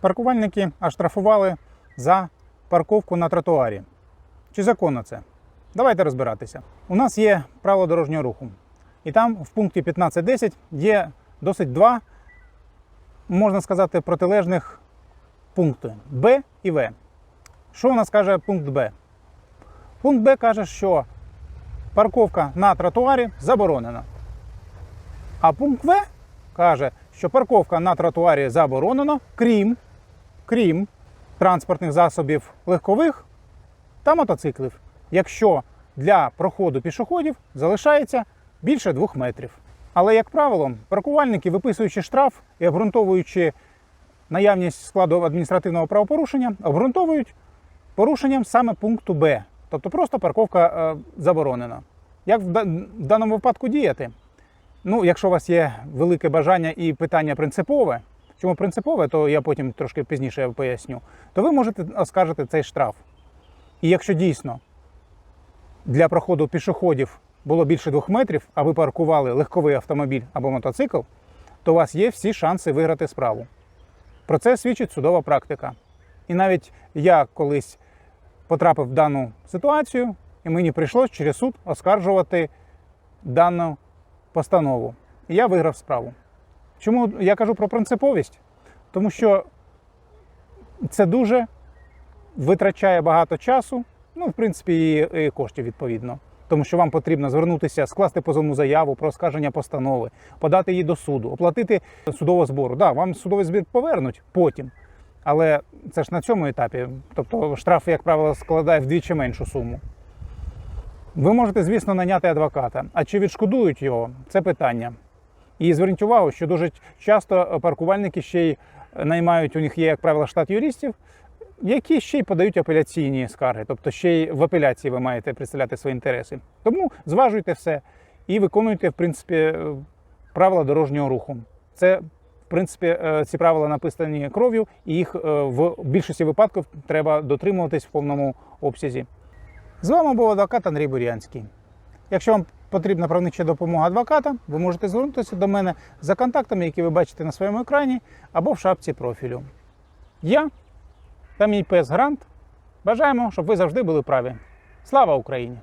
Паркувальники оштрафували за парковку на тротуарі. Чи законно це? Давайте розбиратися. У нас є правило дорожнього руху. І там в пункті 15.10 є досить два, можна сказати, протилежних пункти Б і В. Що у нас каже пункт Б? Пункт Б каже, що парковка на тротуарі заборонена. А пункт В каже, що парковка на тротуарі заборонена, крім, крім транспортних засобів легкових та мотоциклів, якщо для проходу пішоходів залишається більше двох метрів. Але, як правило, паркувальники, виписуючи штраф і обґрунтовуючи наявність складу адміністративного правопорушення, обґрунтовують порушенням саме пункту Б. Тобто просто парковка е, заборонена. Як в даному випадку діяти? Ну, якщо у вас є велике бажання і питання принципове, чому принципове, то я потім трошки пізніше поясню, то ви можете оскаржити цей штраф. І якщо дійсно для проходу пішоходів було більше двох метрів, а ви паркували легковий автомобіль або мотоцикл, то у вас є всі шанси виграти справу. Про це свідчить судова практика. І навіть я колись потрапив в дану ситуацію, і мені прийшлось через суд оскаржувати дану постанову. І я виграв справу. Чому я кажу про принциповість? Тому що це дуже витрачає багато часу, ну, в принципі, і, коштів відповідно. Тому що вам потрібно звернутися, скласти позовну заяву про оскарження постанови, подати її до суду, оплатити судового збору. Да, вам судовий збір повернуть потім. Але це ж на цьому етапі. Тобто штраф, як правило, складає вдвічі меншу суму. Ви можете, звісно, наняти адвоката. А чи відшкодують його? Це питання. І зверніть увагу, що дуже часто паркувальники ще й наймають, у них є, як правило, штат юристів, які ще й подають апеляційні скарги. Тобто ще й в апеляції ви маєте представляти свої інтереси. Тому зважуйте все і виконуйте, в принципі, е, правила дорожнього руху. Це, в принципі, е, ці правила написані кров'ю, і їх е, в більшості випадків треба дотримуватись в повному обсязі. З вами був адвокат Андрій Бурянський. Якщо вам потрібна правнича допомога адвоката, ви можете звернутися до мене за контактами, які ви бачите на своєму екрані, або в шапці профілю. Я та мій пес Грант бажаємо, щоб ви завжди були праві. Слава Україні!